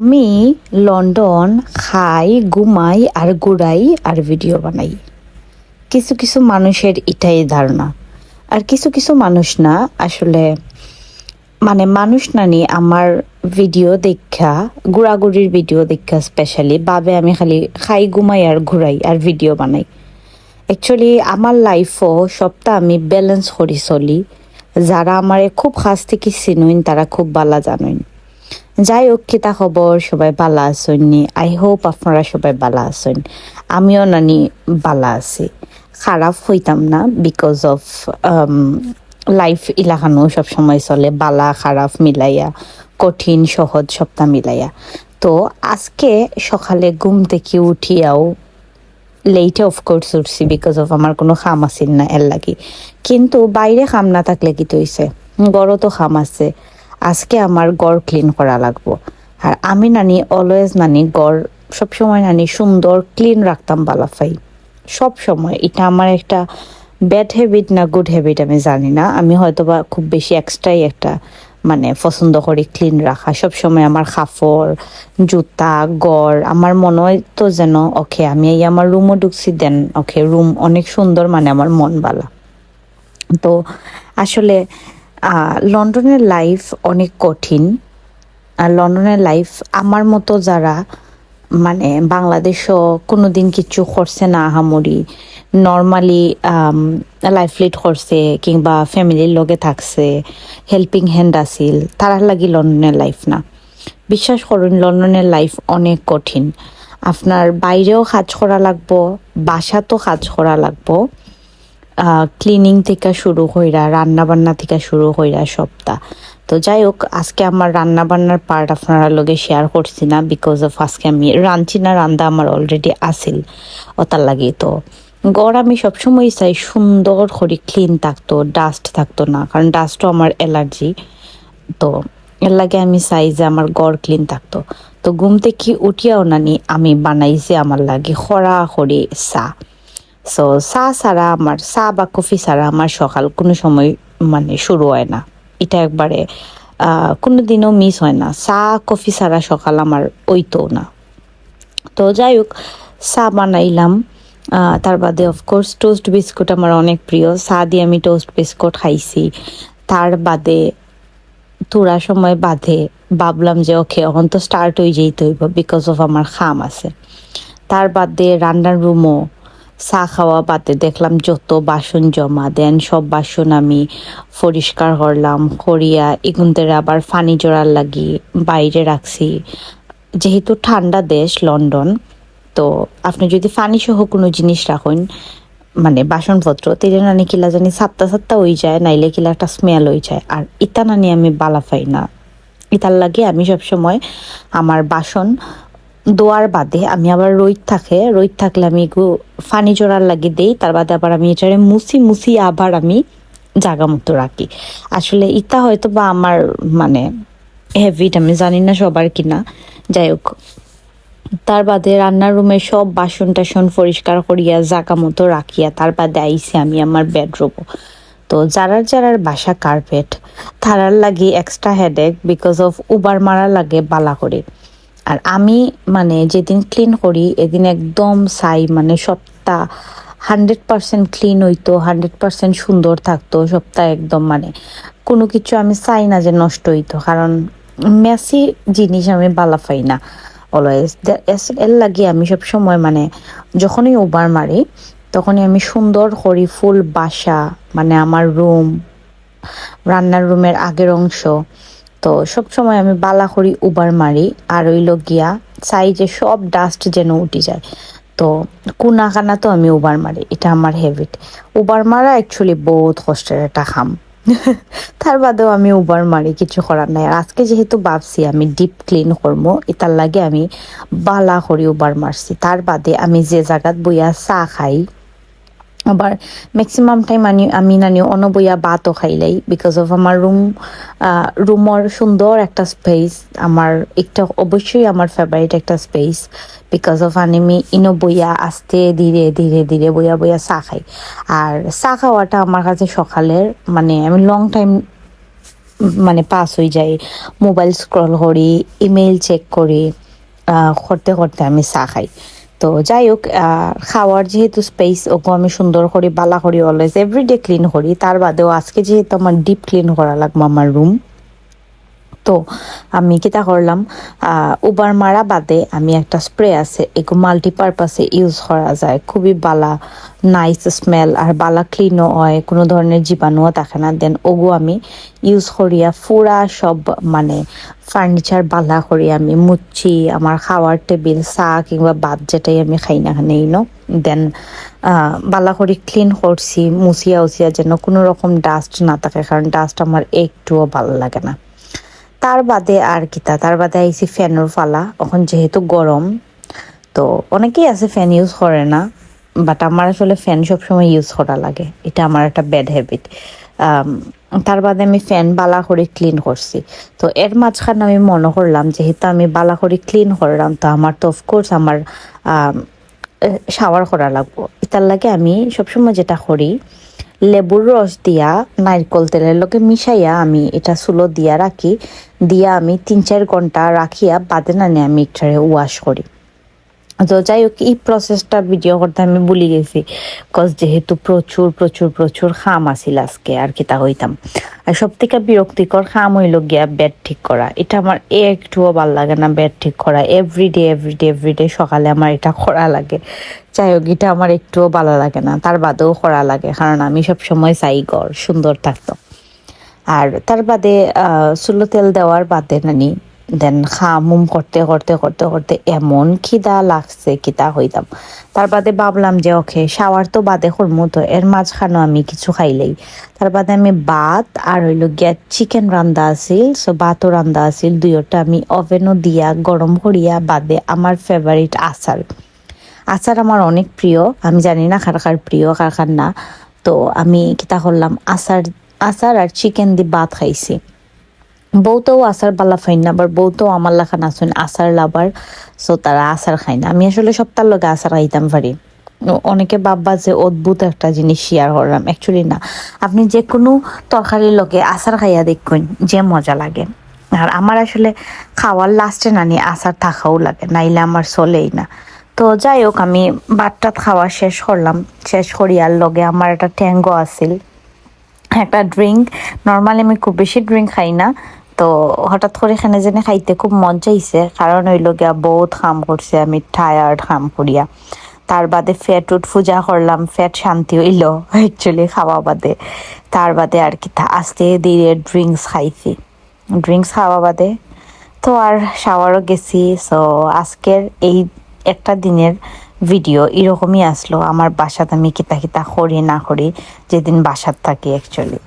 আমি লন্ডন খাই, ঘুমাই আর ঘুরাই আর ভিডিও বানাই। কিছু কিছু মানুষের এটাই ধারণা। আর কিছু কিছু মানুষ না, আসলে মানে মানুষ না নি, আমার ভিডিও দেখা, ঘোরাঘুরির ভিডিও দেখা স্পেশালি বাবে আমি খালি খাই, ঘুমাই আর ঘুরাই আর ভিডিও বানাই। অ্যাকচুয়ালি আমার লাইফও সবটা আমি ব্যালেন্স করি, চলি। যারা আমারে খুব কাছ থেকে চিনুইন, তারা খুব বালা জানুইন। যাই হোক কিতা খবর, সবাই বালা আছেন নি? আই হোপ আপনারা সবাই বালা আছেন। আমিও নানি বালা আছি। খারাপ হইতাম না বিকজ অফ লাইফ ইলাখানো সবসময় চলে, বালা, খারাপ মিলাইয়া, কঠিন, সহজ সপ্তাহ মিলাইয়া। তো আজকে সকালে ঘুম থেকে উঠিয়াও লেটে অফকোর্স উঠছি বিকজ অফ আমার কোনো খাম আছিল না এর লাগি। কিন্তু বাইরে খাম না থাকলে কি তৈছে গড়ও তো খাম আছে। আজকে আমার গড় ক্লিন করা লাগবো। আর আমি নানি অলওয়েজ নানি গড়, সবসময় নানি সুন্দর ক্লিন রাখতাম বালাফাই। সব সময় এটা আমার একটা ব্যাড হ্যাবিট না গুড হ্যাবিট আমি জানি না। আমি হয়তো বা খুব বেশি এক্সট্রাই একটা মানে পছন্দ করি ক্লিন রাখা। সব সময় আমার খাফর, জুতা, গড়, আমার মনে হয় তো যেন ওকে আমি এই আমার রুমও ঢুকছি দেন ওকে রুম অনেক সুন্দর মানে আমার মন বালা। তো আসলে লন্ডনের লাইফ অনেক কঠিন। আর লন্ডনের লাইফ আমার মতো যারা মানে বাংলাদেশও কোনোদিন কিছু করছে না আহামরি নর্মালি লাইফ লিড করছে কিংবা ফ্যামিলির লগে থাকছে হেল্পিং হ্যান্ড আছিল তারার লাগি লন্ডনের লাইফ না। বিশ্বাস করুন, লন্ডনের লাইফ অনেক কঠিন। আপনার বাইরেও কাজ করা লাগবো, বাসাতেও কাজ করা লাগবো। ক্লিনিং থেকে শুরু হইরা রান্না বান্না থেকে শুরু হইরা সবটা। তো যাই হোক আজকে আমার রান্না বান্নার পার্ট আপনারা লগে শেয়ার করছি না বিকজ অফ আজকে আমি রাঁধছি না রান্না আমার অলরেডি আসিল ওটার লাগে। তো গড় আমি সবসময় চাই সুন্দর করে ক্লিন থাকতো ডাস্ট থাকতো না, কারণ ডাস্টও আমার অ্যালার্জি তো এর লাগে আমি চাই যে আমার গড় ক্লিন থাকতো। তো ঘুম থেকে উঠিয়াও নানি আমি বানাইছি আমার লাগে খরা খড়ি চা। সো চা ছাড়া আমার, চা বা কফি ছাড়া আমার সকাল কোনো সময় মানে শুরু হয় না। এটা একবারে কোনো দিনও মিস হয় না। চা, কফি ছাড়া সকাল আমার ওইতো না। তো যাই হোক, চা বানাইলাম। তার বাদে অফকোর্স টোস্ট বিস্কুট আমার অনেক প্রিয়। চা দিয়ে আমি টোস্ট বিস্কুট খাইছি। তার বাদে তোরা সময় বাদে ভাবলাম যে ওকে এখন তো স্টার্ট হয়ে যেতে হইব বিকজ অফ আমার খাম আছে। তার বাদে রান্নার রুমও চা খাওয়া বাদে দেখলাম যত বাসন জমা, দেন সব বাসন আমি পরিষ্কার করলাম, করিয়া এগুনদের আবার ফানি জোড়ার লাগি বাইরে রাখছি। যেহেতু ঠান্ডা দেশ লন্ডন, তো আপনি যদি ফানি সহ কোনো জিনিস রাখেন মানে বাসনপত্র তেলে নানি কিলা জানি সাপ্তা সাপ্তা হয়ে যায়, নাইলে কিলা একটা স্মেল হয়ে যায়। আর ইতা নানি আমি বালা পাই না। ইতার লাগে আমি সবসময় আমার বাসন দোয়ার বাদে আমি আবার রোদ থাকে রোদ থাকলে আমি একটু ফানি জোড়ার লাগে দেই, তার বাদে আবার আমি এটারে মুছি মুছি আবার আমি জাগা মতো রাখি। আসলে ইতা হয়তো বা আমার মানে হ্যাবিট আমি জানি না সবার কিনা। যাই হোক, তার বাদে রান্নার রুমে সব বাসন টাসন পরিষ্কার করিয়া জাগা মতো রাখিয়া তার বাদে আইসি আমি আমার বেডরুম তো যারার যারার বাসা কার্পেট তারার লাগে extra headache because of Uber মারা লাগে বালা করে। আর আমি মানে যেদিন ক্লিন করি, এদিন একদম চাই মানে সপ্তাহ হান্ড্রেড পার্সেন্ট ক্লিন হইতো হান্ড্রেড পার্সেন্ট সুন্দর থাকতো, সবটা একদম মানে কোনো কিছু আমি চাই না যে নষ্ট হইতো, কারণ মেসি জিনিস আমি বালা পাই না অলওয়েজ এর লাগে আমি সব সময় মানে যখনই উবার মারি, তখনই আমি সুন্দর করি ফুল বাসা মানে আমার রুম রান্নার রুমের আগের অংশ। তো সব সময় আমি বালা উবার মারি, আর ওইল গিয়া চাই যে সব ডাস্ট যেন উঠে যায়। তো কুনা কানা তো আমি উবার মারি, এটা আমার হ্যাবিট উবার মারা অ্যাকচুয়ালি বহুত কষ্টের একটা খাম তার বাদেও আমি উবার মারি, কিছু করার নাই। আর আজকে যেহেতু ভাবছি আমি ডিপ ক্লিন করব, এটার লাগে আমি বালা করি উবার মারছি। তার বাদে আমি যে জায়গাত বইয়া চা খাই আবার ম্যাক্সিমাম টাইম আনি আমি নানি অনবইয়া বাতও খাইলাই বিকজ অফ আমার রুম রুমর সুন্দর একটা স্পেস আমার একটা, অবশ্যই আমার ফেভারিট একটা স্পেস বিকজ অফ আমি ইনো বইয়া আস্তে ধীরে ধীরে ধীরে বইয়া বইয়া চা খাই। আর চা খাওয়াটা আমার কাছে সকালের মানে আমি লং টাইম মানে পাস হয়ে যায় মোবাইল স্ক্রল করি ইমেইল চেক করি করতে করতে আমি চা খাই। তো যাই হোক খাওয়ার যেহেতু স্পেস ওকে আমি সুন্দর করি, বালা করি অলওয়েজ এভরিডে ক্লিন করি। তার বাদেও আজকে যেহেতু আমার ডিপ ক্লিন করা লাগবে আমার রুম তো আমি কিতা করলাম উবার মারা বাদে আমি একটা স্প্রে আছে এগো মাল্টিপারপাসে ইউজ করা যায়। খুবই বালা নাইস স্মেল আর বালা ক্লিনও হয়, কোনো ধরনের জীবাণুও থাকে না। দেন ওগো আমি ইউজ করিয়া পুরা সব মানে ফার্নিচার বালা করি আমি মুচ্ছি আমার খাওয়ার টেবিল চা কিংবা ভাত যেটাই আমি খাই না খানে ইনো দেন বালা করে ক্লিন করছি মুছিয়া উছিয়া যেন কোনো রকম ডাস্ট না থাকে কারণ ডাস্ট আমার একটুও ভালো লাগে না। তার বাদে আর কিতা তার বাদে আইসি ফ্যানের ফালা। এখন যেহেতু গরম, তো অনেকেই আছে ফ্যান ইউজ করে না বাট আমার আসলে ফ্যান সবসময় ইউজ করা লাগে। এটা আমার একটা ব্যাড হ্যাবিট তার বাদে আমি ফ্যান বালা করে ক্লিন করছি। তো এর মাঝখানে আমি মনে করলাম, যেহেতু আমি বালা করে ক্লিন করলাম, তো আমার তো অফকোর্স আমার শাওয়ার করা লাগবো। এটার লাগে আমি সবসময় যেটা করি লেবুর রস দিয়া নারকল তেলের লোকে মিশাইয়া আমি এটা সুলো দিয়া রাখি। দিয়া আমি তিন চার ঘণ্টা রাখিয়া বাদে নানি আমি একটারে ওয়াশ করি। তো যাই হোক এই প্রসেসটা ভিডিও করতে আমি ভুলে গেছি। কজ যেহেতু প্রচুর প্রচুর প্রচুর খাম আসিল আজকে, আর কি তা হইতাম। আর সব থেকে বিরক্তিকর খাম হইল গিয়া বেড ঠিক করা। এটা আমার একটুও ভালো লাগে না বেড ঠিক করা। এভরিডে এভরিডে এভরিডে সকালে আমার এটা করা লাগে। যাই হোক এটা আমার একটুও ভালো লাগে না। তার বাদেও করা লাগে, কারণ আমি সব সময় চাই ঘর সুন্দর থাকতো আর তার বাদে চুলো তেল দেওয়ার বাদে নানি দেন খামুম করতে করতে করতে করতে এমন খিদা লাগছে কিতা হইতাম। তার বাদে ভাবলাম যে, ওকে, শাওয়ার তো বাদে করমু তো, এর মাঝখানেও আমি কিছু খাইলেই তার বাদে আমি ভাত আর হইল গিয়া চিকেন রান্দা আছিল সো ভাতও রান্দা আছিল, দুইটা আমি ওভেনও দিয়া গরম করিয়া বাদে আমার ফেভারিট আচার। আচার আমার অনেক প্রিয়, আমি জানি না কার কার প্রিয়, কার কার না। তো আমি কিতা করলাম, আচার আচার আর চিকেন দিয়ে ভাত খাইছি। বউতেও আচার বালা ফাইন না, আবার বউতেও আমার লেখা নাচুন আচার লাভার সো তারা আচার খায় না। আমি আসলে সপ্তাহ লগে আচার খাইতাম পারি। অনেকে ভাববা যে অদ্ভুত একটা জিনিস শেয়ার করলাম। অ্যাকচুয়ালি না। আপনি যে কোনো তরকারির লগে আচার খাইয়া দেখুন, যে মজা লাগে। আর আমার আসলে খাওয়ার লাস্টে নানি আচার থাকাও লাগে, নাইলে আমার চলেই না। তো যাই হোক, আমি ভাতটাত খাওয়া শেষ করলাম। শেষ করিয়ার লগে আমার একটা ট্যাঙ্গো আছিল। একটা ড্রিঙ্ক নর্মালি আমি খুব বেশি ড্রিঙ্ক খাই না। তো হঠাৎ করে এখানে যেন খাইতে খুব মজা হইছে কারণ হইল গিয়া বহুত খাম করছে, আমি টায়ার্ড খাম করিয়া। তার বাদে ফ্যাট উঠ পূজা করলাম ফ্যাট শান্তি হইল অ্যাকচুয়ালি খাওয়া বাদে। তার বাদে আর কি আস্তে ধীরে ড্রিঙ্কস খাইছি। ড্রিঙ্কস খাওয়া বাদে তো আর শাওয়ারও গেছি সো আজকের এই একটা দিনের ভিডিও এরকমই আসলো। আমার বাসাতে আমি কিতা কিতা করি না করি, যেদিন বাসার থাকি অ্যাকচুয়ালি